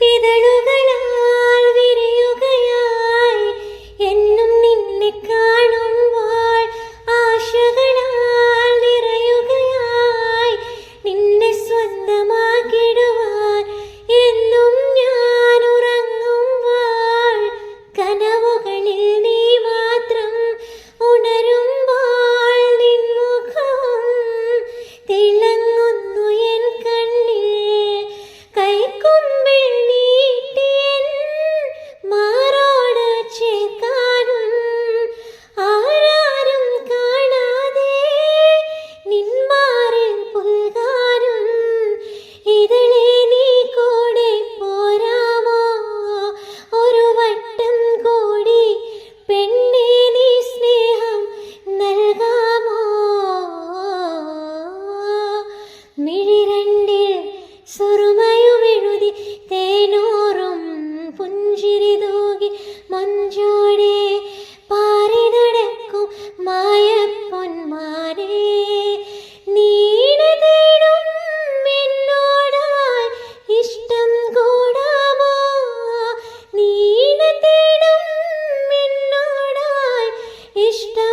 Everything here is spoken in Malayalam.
ഇതളു കൊഞ്ചോടെ നടക്കും എന്നോടായി ഇഷ്ടം കൂടാമോ? എന്നോടായി ഇഷ്ടം